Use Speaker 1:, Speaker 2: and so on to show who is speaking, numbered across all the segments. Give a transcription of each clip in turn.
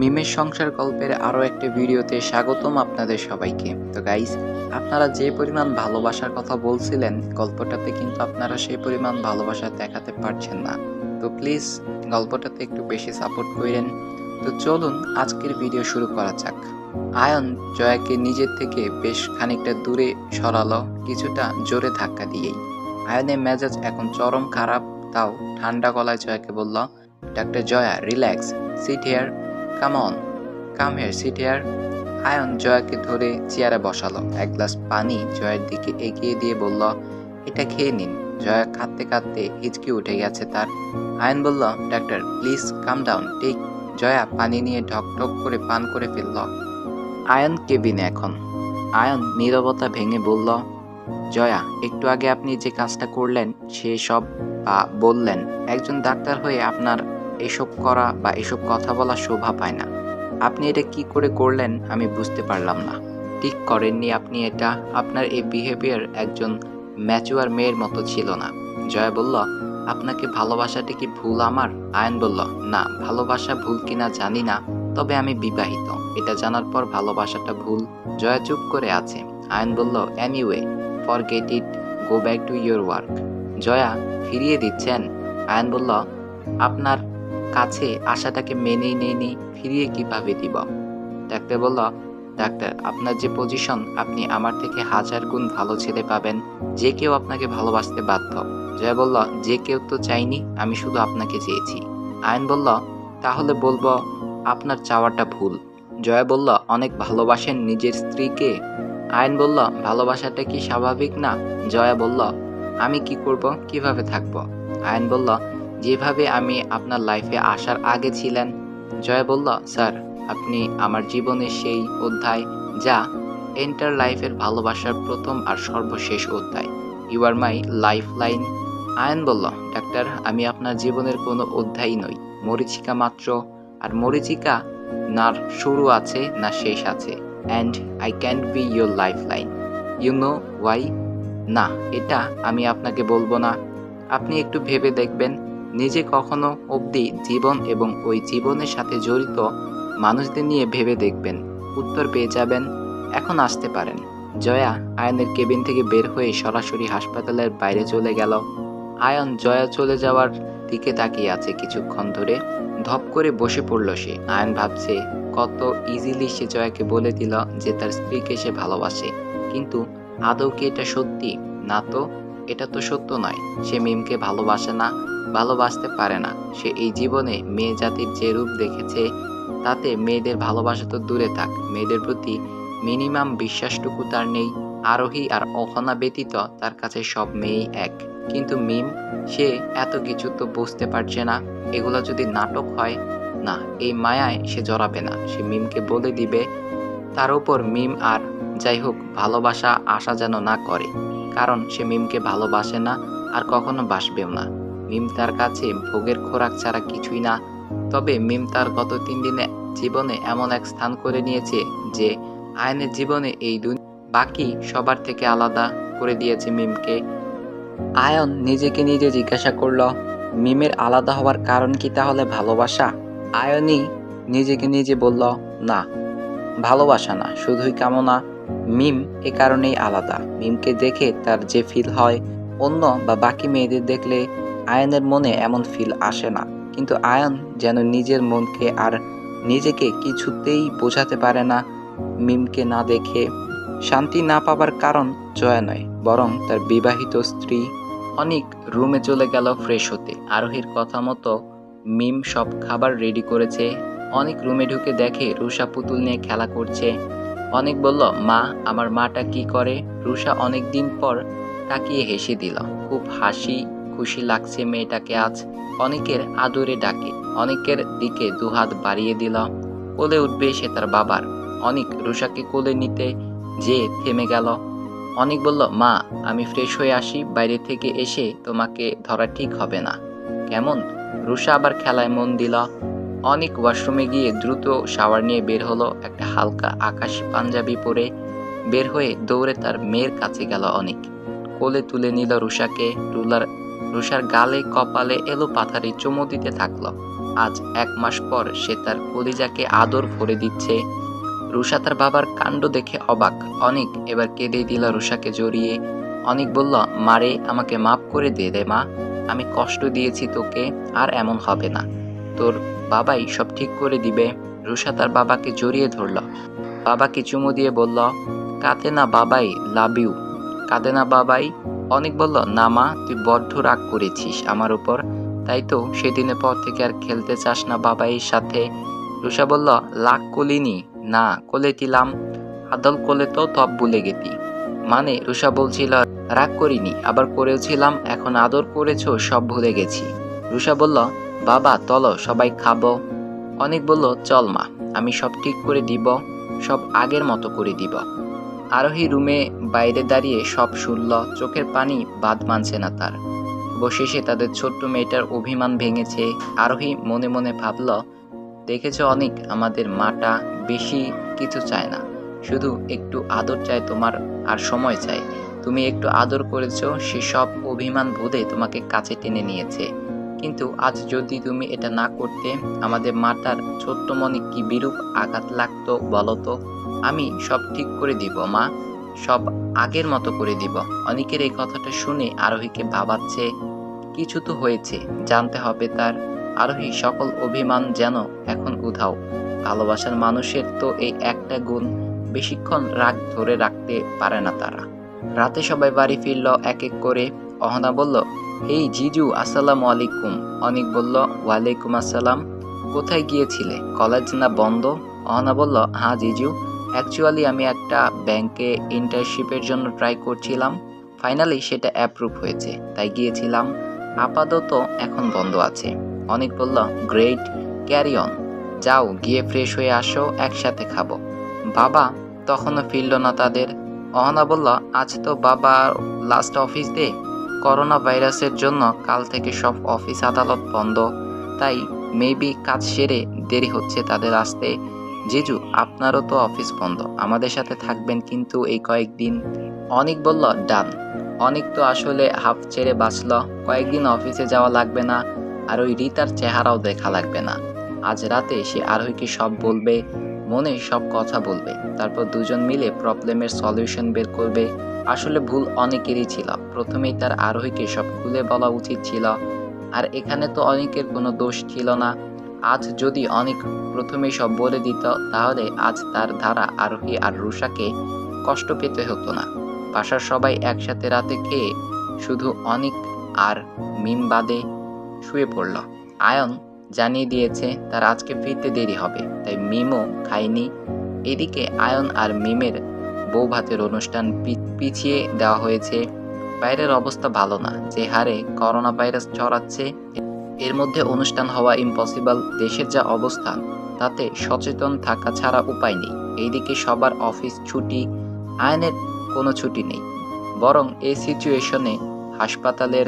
Speaker 1: মিমের সংসার গল্পের আরও একটি ভিডিওতে স্বাগতম আপনাদের সবাইকে। তো গাইস আপনারা যে পরিমাণ ভালোবাসার কথা বলছিলেন, গল্পটাতে কিন্তু আপনারা সেই পরিমাণ ভালোবাসা দেখাতে পারছেন না। তো প্লিজ গল্পটাতে একটু বেশি সাপোর্ট করেন। তো চলুন আজকের ভিডিও শুরু করা যাক। আয়ন জয়াকে নিজের থেকে বেশ খানিকটা দূরে সরালো, কিছুটা জোরে ধাক্কা দিয়েই। আয়নের মেজাজ এখন চরম খারাপ, তাও ঠান্ডা গলায় জয়াকে বলল, doctor Jaya relax sit here come on come here sit here Ayan জয়াকে ধরে চেয়ারে বসালো। এক গ্লাস পানি জয়ের দিকে এগিয়ে দিয়ে বলল, এটা খেয়ে নিন। জয়া কাঁদতে কাঁদতে হিচকি উঠে গেছে তার। আয়ন বলল, doctor please calm down take Jaya পানি নিয়ে ঢক ঢক করে পান করে ফেলল। আয়ন কেবিনে এখন। আয়ন নীরবতা ভেঙে বলল, জয়া, একটু আগে আপনি যে কাজটা করলেন, সে সব বা বললেন। একজন ডাক্তার হয়ে আপনার এসব করা বা এসব কথা বলা শোভা পায় না। আপনি এটা কি করে করলেন আমি বুঝতে পারলাম না। ঠিক করেননি আপনি এটা। আপনার এই বিহেভিয়ার একজন ম্যাচুয়ার মেয়ের মতো ছিল না। জয়া বলল, আপনাকে ভালোবাসাটা কি ভুল আমার? আয়ন বলল, না, ভালোবাসা ভুল কিনা জানি না, তবে আমি বিবাহিত। এটা জানার পর ভালোবাসাটা ভুল। জয়া চুপ করে আছে। আয়ন বলল anyway forget it go back to your work Jaya ফিরিয়ে দিচ্ছেন। আয়ন বলল, আপনার কাছে আশাটাকে মেনেই নেইনি ফিরিয়ে কীভাবে দিব? ডাক্তার বলল, ডাক্তার, আপনার যে পজিশন আপনি আমার থেকে হাজার গুণ ভালো ছেলে পাবেন। যে কেউ আপনাকে ভালোবাসতে বাধ্য। জয়া বলল, যে কেউ তো চাইনি আমি শুধু আপনাকে চেয়েছি। আয়ন বলল, তাহলে বলব, আপনার চাওয়াটা ভুল। জয়া বলল, অনেক ভালোবাসেন নিজের স্ত্রীকে? আয়ন বলল, ভালোবাসাটা কি স্বাভাবিক না? জয়া বলল, আমি কি করব? কীভাবে থাকব? আয়ন বলল যেভাবে আমি আপনার লাইফে আসার আগে ছিলেন জয় বলল স্যার আপনি আমার জীবনের সেই অধ্যায় যা এন্টার লাইফের ভালোবাসার প্রথম আর সর্বশেষ অধ্যায়। You are my life line Ayan বলল ডাক্তার আমি আপনার জীবনের কোনো অধ্যায় নই। মরিচিকা মাত্র, আর মরিচিকা না শুরু আছে, না শেষ আছে। And I can't be your life line you know why না, এটা আমি আপনাকে বলব না। আপনি একটু ভেবে দেখবেন। নিজে কখনো অবধি জীবন এবং ওই জীবনের সাথে জড়িত মানুষদের নিয়ে ভেবে দেখবেন, উত্তর পেয়ে যাবেন, এখন আসতে পারেন। জয়া আয়নের কেবিন থেকে বের হয়ে সরাসরি হাসপাতালের বাইরে চলে গেল। আয়ন জয়া চলে যাওয়ার দিকে তাকিয়ে আছে কিছুক্ষণ ধরে। ধপ করে বসে পড়ল সে। আয়ন ভাবছে, কত ইজিলি সে জয়াকে বলে দিল যে তার স্ত্রীকে সে ভালোবাসে। কিন্তু আদৌ কি এটা সত্যি? না তো, এটা তো সত্য নয়। সে মিমকে ভালোবাসে না। ভালোবাসতে পারে না। সে এই জীবনে মেয়ে জাতির যে রূপ দেখেছে, তাতে মেয়েদের ভালোবাসা তো দূরে থাক। মেয়েদের প্রতি মিনিমাম বিশ্বাসটুকু তার নেই। আরোহী আর অহনা ব্যতীত তার কাছে সব মেয়েই এক। কিন্তু মিম, সে এত কিছু তো বুঝতে পারছে না। এগুলো যদি নাটক হয়, না, এই মায়ায় সে জড়াবে না। সে মিমকে বলে দিবে, তার উপর মিম আর যাই হোক, ভালোবাসা আশা যেন না করে। কারণ সে মিমকে ভালোবাসে না, আর কখনো বাসবেও না। মিম তার কাছে ভোগের খোরাক ছাড়া কিছুই না। তবে মিম তার গত তিন দিনে জীবনে এমন এক স্থান করে নিয়েছে যে আয়নের জীবনে এই দুনিয়া বাকি সবার থেকে আলাদা করে দিয়েছে মিমকে। আয়ন নিজেকে নিজে জিজ্ঞাসা করল, মিমের আলাদা হওয়ার কারণ কি তাহলে ভালোবাসা? আয়নই নিজেকে নিজে বলল, না, ভালোবাসা না, শুধুই কামনা। মিম এ কারণেই আলাদা। মিমকে দেখে তার যে ফিল হয়, অন্য বা বাকি মেয়েদের দেখলে আয়নের মনে এমন ফিল আসে না। কিন্তু আয়ন যেন নিজের মনকে আর নিজেকে কিছুতেই বোঝাতে পারে না, মিমকে না দেখে। শান্তি না পাবার কারণ জয়া নয়, বরং তার বিবাহিত স্ত্রী অনেক রুমে চলে গেল ফ্রেশ হতে। আরোহীর কথা মতো মিম সব খাবার রেডি করেছে। অনেক রুমে ঢুকে দেখে রুষা পুতুল নিয়ে খেলা করছে। অনেক বলল, মা, আমার মাটা কি করে? রুষা অনেক দিন পর তাকিয়ে হেসে দিল। খুব হাসি খুশি লাগছে মেয়েটাকে আজ। অনেকের আদরে ডাকে, অনেকের দিকে দুহাত বাড়িয়ে দিল। কোলে উঠবে সে তার বাবার। অনেক রুষাকে কোলে নিতে যে থেমে গেল। অনেক বলল, মা, আমি ফ্রেশ হয়ে আসি, বাইরে থেকে এসে তোমাকে ধরা ঠিক হবে না। কেমন? রুষা আবার খেলায় মন দিল। অনেক ওয়াশরুমে গিয়ে দ্রুত শাওয়ার নিয়ে বের হলো একটা হালকা আকাশ পাঞ্জাবি পরে। বের হয়ে দৌড়ে তার মেয়ের কাছে গেল অনেক। কোলে তুলে নিল রুষাকে রুলার রুষার গালে, কপালে এলো পাথারে চুমো দিতে থাকল। আজ এক মাস পর সে তার কলিজাকে আদর ভরে দিচ্ছে। রুষা তার বাবার কাণ্ড দেখে অবাক। অনেক এবার কেঁদে দিল রুষাকে জড়িয়ে। অনেক বলল, মারে, আমাকে মাফ করে দে রে মা। আমি কষ্ট দিয়েছি তোকে, আর এমন হবে না। তোর বাবাই সব ঠিক করে দিবে। রুষা তার বাবাকে জড়িয়ে ধরল। বাবাকে চুমু দিয়ে বলল, কাঁদে না বাবাই, লাভ ইউ। কাঁদে না বাবাই অনেক বলল, না মা, তুই বড্ড রাগ করেছিস আমার উপর। তাই তো সেদিনের পর থেকে আর খেলতে চাস না বাবাইয়ের সাথে। রুষা বলল, লাগ কলিনি। না, কোলে দিলাম। আদল কোলে তো তপ ভুলে গেতি। মানে রুষা বলছিল, রাগ করিনি, আবার করেওছিলাম এখন আদর করেছ, সব ভুলে গেছি। রুষা বলল, বাবা তলো সবাই খাব। অনেক বলল, চল মা, আমি সব ঠিক করে দিব, সব আগের মতো করে দিব। আরোহী রুমে বাইরে দাঁড়িয়ে সব শুনল, চোখের পানি বাদ মানছে না তার। অবশেষে তাদের ছোট্ট মেয়েটার অভিমান ভেঙেছে। আরোহী মনে মনে ভাবল, দেখেছ অনেক, আমাদের মাটা বেশি কিছু চায় না। শুধু একটু আদর চায় তোমার আর সময় চায়। তুমি একটু আদর করেছ সে সব অভিমান বোধে তোমাকে কাছে টেনে নিয়েছে। কিন্তু আজ যদি তুমি এটা না করতে, আমাদের মাটার ছোট্ট মনে কি বিরূপ আঘাত লাগতো বলো তো? আমি সব ঠিক করে দিব, মা। সব আগের মতো করে দিব। অনেকের এই কথাটা শুনে আরোহীকে ভাবাচ্ছে, কিছু তো হয়েছে, জানতে হবে তার। আরোহী, সকল অভিমান যেন এখন উধাও। ভালোবাসার মানুষের তো এই একটা গুণ, বেশিক্ষণ রাগ ধরে রাখতে পারে না তারা। রাতে সবাই বাড়ি ফিরল এক এক করে। অহনা বলল এই জিজু, আসসালামু আলাইকুম। অনিক বলল, ওয়ালাইকুম আসসালাম। কোথায় গিয়েছিলে? কলেজ না বন্ধ? অহনা বলল হ্যাঁ জিজু। অ্যাকচুয়ালি আমি একটা ব্যাংকে ইন্টার্নশিপের জন্য ট্রাই করছিলাম। ফাইনালি সেটা অ্যাপ্রুভ হয়েছে। তাই গিয়েছিলাম। আপাতত এখন বন্ধ আছে। অনেক বলল গ্রেট ক্যারি অন যাও, গিয়ে ফ্রেশ হয়ে আসো, একসাথে খাব। বাবা তখনও ফিরল না তাদের। অহনা বলল, আজ তো বাবার লাস্ট অফিস ডে করোনা ভাইরাসের জন্য কাল থেকে সব অফিস আদালত বন্ধ। তাই মেবি কাজ সেরে দেরি হচ্ছে তাদের আসতে। জিজু আপনারও তো অফিস বন্ধ। আমাদের সাথে থাকবেন কিন্তু এই কয়েকদিন। অনেক বলল, ডান। অনেক তো আসলে হাফ ছেড়ে বাঁচল। কয়েকদিন অফিসে যাওয়া লাগবে না, আর ওই রিতার চেহারাও দেখা লাগবে না। আজ রাতে সে আরোহীকে সব বলবে, মনে সব কথা বলবে। তারপর দুজন মিলে প্রবলেমের সলিউশন বের করবে। আসলে ভুল অনেকেরই ছিল। প্রথমেই তার আরোহীকে সব খুলে বলা উচিত ছিল। আর এখানে তো অনেকের কোনো দোষ ছিল না। আজ যদি অনেক প্রথমেই সব বলে দিত, তাহলে আজ তার ধারা আরোহী আর রুষাকে কষ্ট পেতে হতো না। বাসার সবাই একসাথে রাতে খেয়ে শুধু অনেক আর মিম বাদে শুয়ে পড়ল। আয়ন জানিয়ে দিয়েছে, তার আজকে ফিরতে দেরি হবে, তাই মিমও খায়নি। এদিকে আয়ন আর মিমের বউ ভাতের অনুষ্ঠান পিছিয়ে দেওয়া হয়েছে। বাইরের অবস্থা ভালো না, যে হারে করোনা ভাইরাস ছড়াচ্ছে এর মধ্যে অনুষ্ঠান হওয়া ইম্পসিবল দেশের যা অবস্থান, তাতে সচেতন থাকা ছাড়া উপায় নেই। এইদিকে সবার অফিস ছুটি আয়নের কোনো ছুটি নেই। বরং এই সিচুয়েশনে হাসপাতালের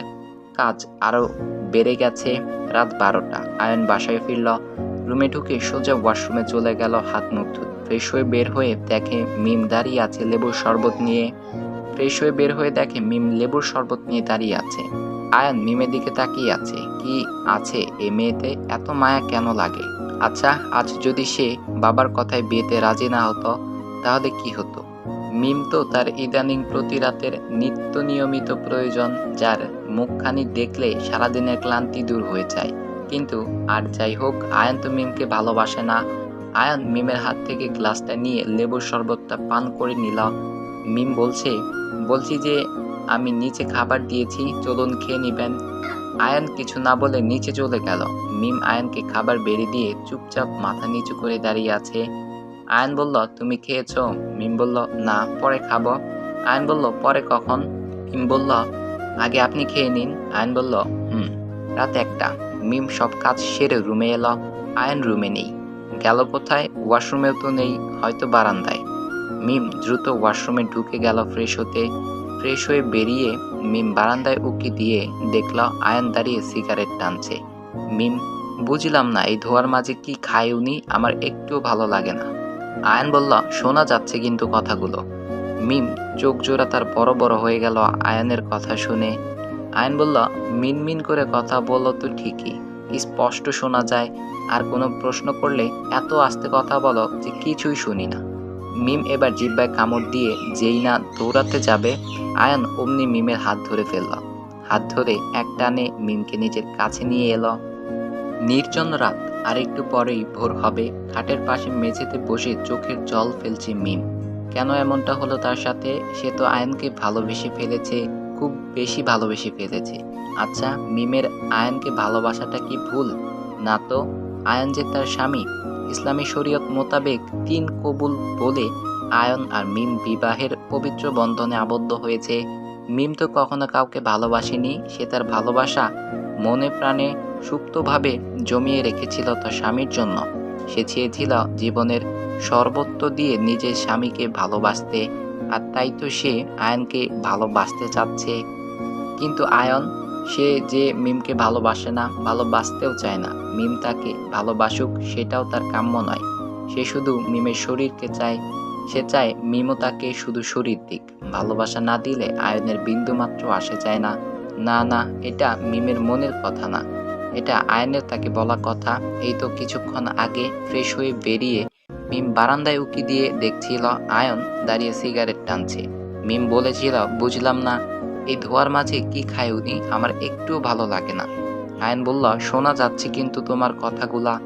Speaker 1: কাজ আরও বেড়ে গেছে। রাত বারোটা, আয়ন বাসায় ফিরল। রুমে ঢুকে সোজা ওয়াশরুমে চলে গেল হাত মুখ ধুতে ফ্রেশ হয়ে বের হয়ে দেখে মিম দাঁড়িয়ে আছে লেবুর শরবত নিয়ে। ফ্রেশ হয়ে বের হয়ে দেখে মিম লেবুর শরবত নিয়ে দাঁড়িয়ে আছে। আয়ন মিমের দিকে তাকিয়ে আছে। কি আছে এ মেয়েতে? এত মায়া কেন লাগে? আচ্ছা আজ যদি সে বাবার কথায় বিয়েতে রাজি না হতো, তাহলে কি হতো? মিম তো তার ইদানিং প্রতি রাতের নিত্য নিয়মিত প্রয়োজন, যার মুখখানি দেখলে সারাদিনের ক্লান্তি দূর হয়ে যায়। কিন্তু আর যাই হোক, আয়ন তো মিমকে ভালোবাসে না। আয়ন মিমের হাত থেকে গ্লাসটা নিয়ে লেবুর শরবতটা পান করে নিল। মিম বলছে, বলছি যে, আমি নিচে খাবার দিয়েছি, চলুন খেয়ে নিবেন। আয়ন কিছু না বলে নিচে চলে গেল। মিম আয়নকে খাবার বেড়ে দিয়ে চুপচাপ মাথা নিচু করে দাঁড়িয়ে আছে। আয়ন বলল, তুমি খেয়েছ? মিম বলল, না, পরে খাব। আয়ন বলল, পরে কখন? মিম বলল, আগে আপনি খেয়ে নিন। আয়ন বলল, হুম, রাত একটা। মিম সব কাজ সেরে রুমে এলো। আয়ন রুমে নেই। গেল কোথায়? ওয়াশরুমেও তো নেই, হয়তো বারান্দায়। মিম দ্রুত ওয়াশরুমে ঢুকে গেল ফ্রেশ হতে। ফ্রেশ হয়ে বেরিয়ে মিম বারান্দায় উকি দিয়ে দেখলাম আয়ন দাঁড়িয়ে সিগারেট টানছে। মিম, বুঝলাম না এই ধোয়ার মাঝে কি খায় উনি, আমার একটুও ভালো লাগে না। আয়ন বলল, শোনা যাচ্ছে কিন্তু কথাগুলো। মিম চোখ জোড়া তার বড় বড় হয়ে গেল আয়নের কথা শুনে। আয়ন বলল মিনমিন করে কথা বলো তো ঠিকই, স্পষ্ট শোনা যায়, আর কোনো প্রশ্ন করলে এত আস্তে কথা বলো যে কিছুই শুনি না। মিম এবার জিব্বায় কামড় দিয়ে যেই না দৌড়াতে যাবে, আয়ান অমনি মিমের হাত ধরে ফেলল। হাত ধরে এক টানে মিমকে নিজের কাছে নিয়ে এলো। নির্জন রাত আর একটু পরেই ভোর হবে। খাটের পাশে মেঝেতে বসে চোখের জল ফেলছে মিম। কেন এমনটা হলো তার সাথে? সে তো আয়নকে ভালোবেসে ফেলেছে, খুব বেশি ভালোবেসে ফেলেছে। আচ্ছা মিমের আয়নকে ভালোবাসাটা কি ভুল? না তো, আয়ন যে তার স্বামী ইসলামী শরীয়ত মোতাবেক তিন কবুল বলে আয়ন আর মিম বিবাহের পবিত্র বন্ধনে আবদ্ধ হয়েছে। মিম তো কখনো কাউকে ভালোবাসেনি, সে তার ভালোবাসা মনে প্রাণে সুপ্তভাবে জমিয়ে রেখেছিল তার স্বামীর জন্য। সে চেয়েছিল জীবনের সর্বত্র দিয়ে নিজের স্বামীকে ভালোবাসতে, আর তাই তো সে আয়নকে ভালোবাসতে চাচ্ছে। কিন্তু আয়ন সে যে মিমকে ভালোবাসে না, ভালোবাসতেও চায় না। মিম তাকে ভালোবাসুক, সেটাও তার কাম্য নয়। সে শুধু মিমের শরীরকে চায়, সে চায় মিমও তাকে শুধু শরীর দিক। ভালোবাসা না দিলে আয়নের বিন্দুমাত্র আসে যায় না। না না, এটা মিমের মনের কথা না। এটা আয়নের তাকে বলা কথা। এই তো কিছুক্ষণ আগে ফ্রেশ হয়ে বেরিয়ে মিম বারান্দায় উকি দিয়ে দেখছিল আয়ন দাঁড়িয়ে সিগারেট টানছে। মিম বলেছিল, বুঝলাম না এই ধোয়ার মাঝে কি খায় উনি আমার একটুও ভালো লাগে না। আয়ন বলল, শোনা যাচ্ছে কিন্তু তোমার কথাগুলা।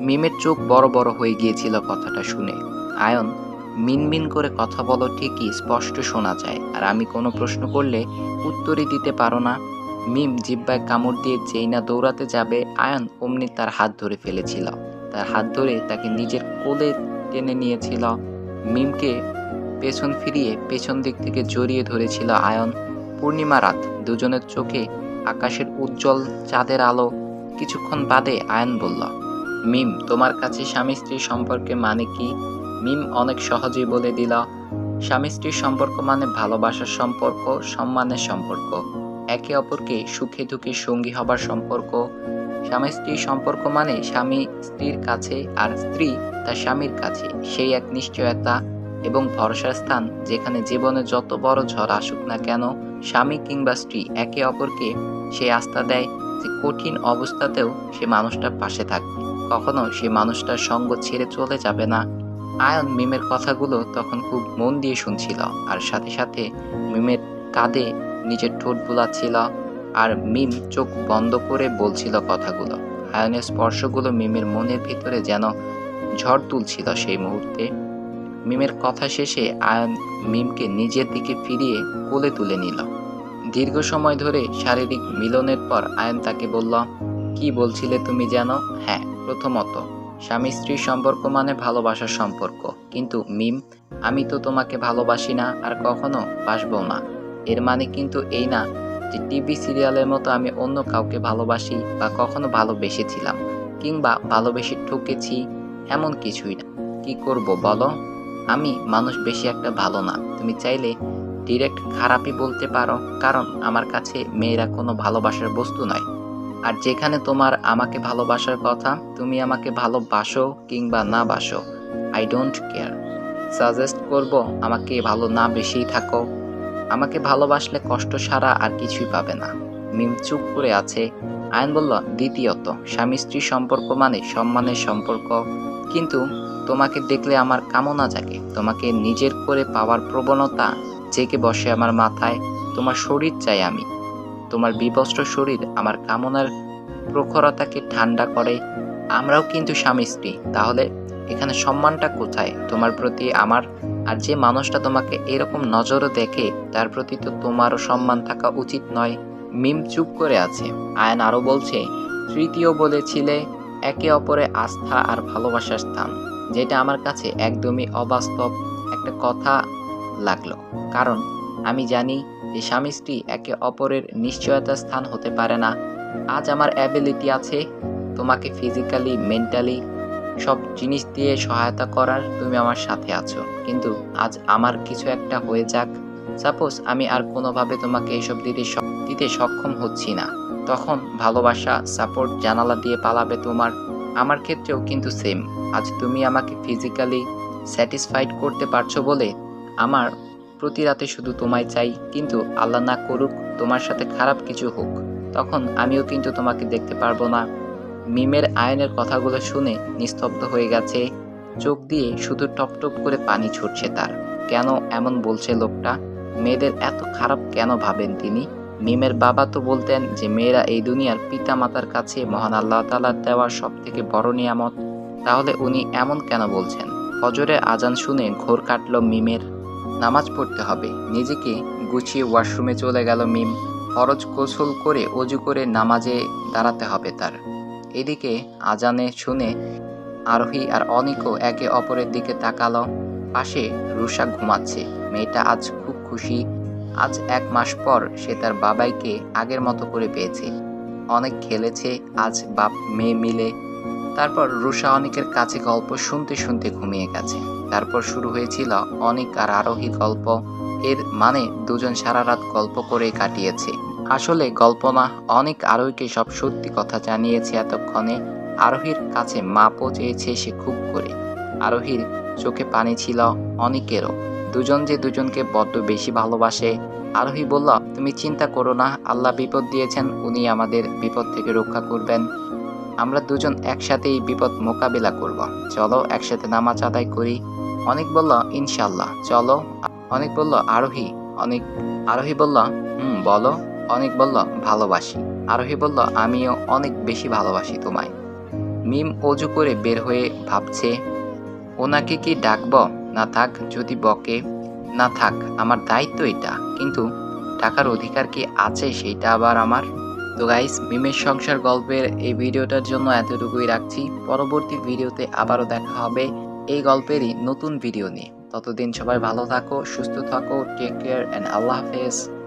Speaker 1: মিমের চোখ বড় বড় হয়ে গিয়েছিল কথাটা শুনে। আয়ন মিনমিন করে কথা বলো ঠিকই, স্পষ্ট শোনা যায়। আর আমি কোনো প্রশ্ন করলে উত্তরই দিতে পারো না। মিম জিব্বায় কামড় দিয়ে যেই না দৌড়াতে যাবে, আয়ন অমনি তার হাত ধরে ফেলেছিল। তার হাত ধরে তাকে নিজের কোলে টেনে নিয়েছিল। মিমকে পেছন ফিরিয়ে পেছন দিক থেকে জড়িয়ে ধরেছিল আয়ন। পূর্ণিমা রাত। দুজনের চোখে আকাশের উজ্জ্বল চাঁদের আলো। কিছুক্ষণ বাদে আয়ন বলল, মিম, তোমার কাছে স্বামী স্ত্রীর সম্পর্কে মানে কি? মিম অনেক সহজেই বলে দিল, স্বামী স্ত্রীর সম্পর্ক মানে ভালোবাসার সম্পর্ক, সম্মানের সম্পর্ক। একে অপরকে সুখে দুঃখে সঙ্গী হবার সম্পর্ক। স্বামী স্ত্রীর সম্পর্ক মানে স্বামী স্ত্রীর কাছে আর স্ত্রী তার স্বামীর কাছে। সেই এক নিশ্চয়তা এবং ভরসার স্থান যেখানে জীবনে যত বড় ঝড় আসুক না কেন, স্বামী কিংবা স্ত্রী একে অপরকে সে আস্থা দেয় যে কঠিন অবস্থাতেও সে মানুষটার পাশে থাকবে। কখনো সে মানুষটার সঙ্গ ছেড়ে চলে যাবে না। আয়ন মিমের কথাগুলো তখন খুব মন দিয়ে শুনছিল আর সাথে সাথে মিমের কাঁধে নিজের ঠোঁট বুলাচ্ছিল আর মিম চোখ বন্ধ করে বলছিল কথাগুলো। আয়নের স্পর্শগুলো মিমের মনের ভিতরে যেন ঝড় তুলছিল সেই মুহূর্তে। মিমের কথা শেষে আয়ন মিমকে নিজের দিকে ফিরিয়ে কোলে তুলে নিল। দীর্ঘ সময় ধরে শারীরিক মিলনের পর আয়ন তাকে বলল, কি বলছিলে তুমি জানো? হ্যাঁ প্রথমত, স্বামী স্ত্রীর সম্পর্ক মানে ভালোবাসার সম্পর্ক। কিন্তু মিম, আমি তো তোমাকে ভালোবাসি না আর কখনো বাসবো না। এর মানে কিন্তু এই না যে টিভি সিরিয়ালের মতো আমি অন্য কাউকে ভালোবাসি বা কখনো ভালোবেসেছিলাম কিংবা ভালোবেসে ঠকেছি, এমন কিছুই না। কি করব বলো? আমি মানুষ বেশি একটা ভালো না। তুমি চাইলে ডিরেক্ট খারাপই বলতে পারো, কারণ আমার কাছে মেয়েরা কোনো ভালোবাসার বস্তু নয় আর যেখানে তোমার আমাকে ভালোবাসার কথা, তুমি আমাকে ভালোবাসো কিংবা না বাসো আই ডোন্ট কেয়ার সাজেস্ট করব, আমাকে ভালো না বেশিই থাকো। আমাকে ভালোবাসলে কষ্ট ছাড়া আর কিছুই পাবে না। মিম চুপ করে আছে। আয়ন বলল, দ্বিতীয়ত স্বামী স্ত্রী সম্পর্ক মানে সম্মানের সম্পর্ক। কিন্তু তোমাকে দেখলে আমার কামনা জাগে। তোমাকে নিজের করে পাওয়ার প্রবণতা জেগে বসে আমার মাথায়। তোমার শরীর চাই আমি। তোমার বিবস্ত্র শরীর আমার কামনার প্রখরতাকে ঠান্ডা করে। আমরাও কিন্তু স্বামী স্ত্রী। তাহলে এখানে সম্মানটা কোথায়? তোমার প্রতি আমার আর যে মানুষটা তোমাকে এরকম নজরও দেখে, তার প্রতি তো তোমারও সম্মান থাকা উচিত নয়। মিম চুপ করে আছে। আয়ন আরও বলছে, তৃতীয় বলেছিলে, একে অপরে আস্থা আর ভালোবাসার স্থান। যেটা আমার কাছে একদমই অবাস্তব একটা কথা লাগল। কারণ আমি জানি যে স্বামী স্ত্রী একে অপরের নিশ্চয়তার স্থান হতে পারে না। আজ আমার অ্যাবিলিটি আছে তোমাকে ফিজিক্যালি মেন্টালি সব জিনিস দিয়ে সহায়তা করার, তুমি আমার সাথে আছো। কিন্তু আজ আমার কিছু একটা হয়ে যাক। সাপোজ আমি আর কোনোভাবে তোমাকে এসব দিতে দিতে সক্ষম হচ্ছি না। তখন ভালোবাসা সাপোর্ট জানালা দিয়ে পালাবে তোমার। আমার ক্ষেত্রেও কিন্তু সেম আজ তুমি আমাকে ফিজিক্যালি স্যাটিসফাইড করতে পারছ বলে আমার প্রতি রাতে শুধু তোমায় চাই, কিন্তু আল্লাহ না করুক, তোমার সাথে খারাপ কিছু হোক, তখন আমিও কিন্তু তোমাকে দেখতে পারব না। মিমের আয়নের কথাগুলো শুনে নিস্তব্ধ হয়ে গেছে। চোখ দিয়ে শুধু টপ টপ করে পানি ছুটছে তার। কেন এমন বলছে লোকটা? মেয়েদের এত খারাপ কেন ভাবেন তিনি? মিমের বাবা তো বলতেন যে মেয়েরা এই দুনিয়ার পিতা মাতার কাছে মহান আল্লাহ তালার দেওয়া সব থেকে বড় নিয়ামত। তাহলে উনি এমন কেন বলছেন? ফজরে আজান শুনে ঘোর কাটল মিমের। নামাজ পড়তে হবে। নিজেকে গুছিয়ে ওয়াশরুমে চলে গেল মিম। ফরজ গোসল করে অজু করে নামাজে দাঁড়াতে হবে তার। এদিকে আজানে শুনে আরোহী আর অনিকও একে অপরের দিকে তাকালো। পাশে রুষা ঘুমাচ্ছে। মেয়েটা আজ খুব খুশি। আজ এক মাস পর সে তার বাবাইকে আগের মতো করে পেয়েছে। অনেক খেলেছে, আজ বাপ, মেয়ে মিলে। তারপর রুষা অনেকের কাছে গল্প শুনতে শুনতে ঘুমিয়ে গেছে। তারপর শুরু হয়েছিল অনেক আর আরোহী গল্প। এর মানে দুজন সারা রাত গল্প করে কাটিয়েছে। আসলে গল্প না, অনেক আরোহীকে সব সত্যি কথা জানিয়েছে এতক্ষণে। আরোহীর কাছে মাপও চেয়েছে সে খুব করে। আরোহীর চোখে পানি ছিল অনেকেরও। দুজন যে দুজনকে বড্ড বেশি ভালোবাসে আরোহী বলল, তুমি চিন্তা করো না, আল্লাহ বিপদ দিয়েছেন, উনি আমাদের বিপদ থেকে রক্ষা করবেন। আমরা দুজন একসাথে এই বিপদ মোকাবিলা করব। চলো একসাথে নামাজ আদায় করি। অনেক বলল ইনশাল্লাহ চলো। অনেক বলল, আরোহী। অনেক, আরোহী বলল, হুম, বলো। অনেক বলল, ভালোবাসি। আরোহী বলল, আমিও অনেক বেশি ভালোবাসি তোমায়। মিম অজু করে বের হয়ে ভাবছে, ওনাকে কি ডাকব? না থাক, যদি বকে। না থাক, আমার দায়িত্ব এটা। কিন্তু টাকার অধিকার কি আছে সেইটা আবার আমার? তো গাইস মিমের সংসার গল্পের এই ভিডিওটার জন্য এতটুকুই রাখছি। পরবর্তী ভিডিওতে আবারও দেখা হবে এই গল্পেরই নতুন ভিডিও নিয়ে। ততদিন সবাই ভালো থাকো, সুস্থ থাকো টেক কেয়ার অ্যান্ড আল্লাহ হাফেজ।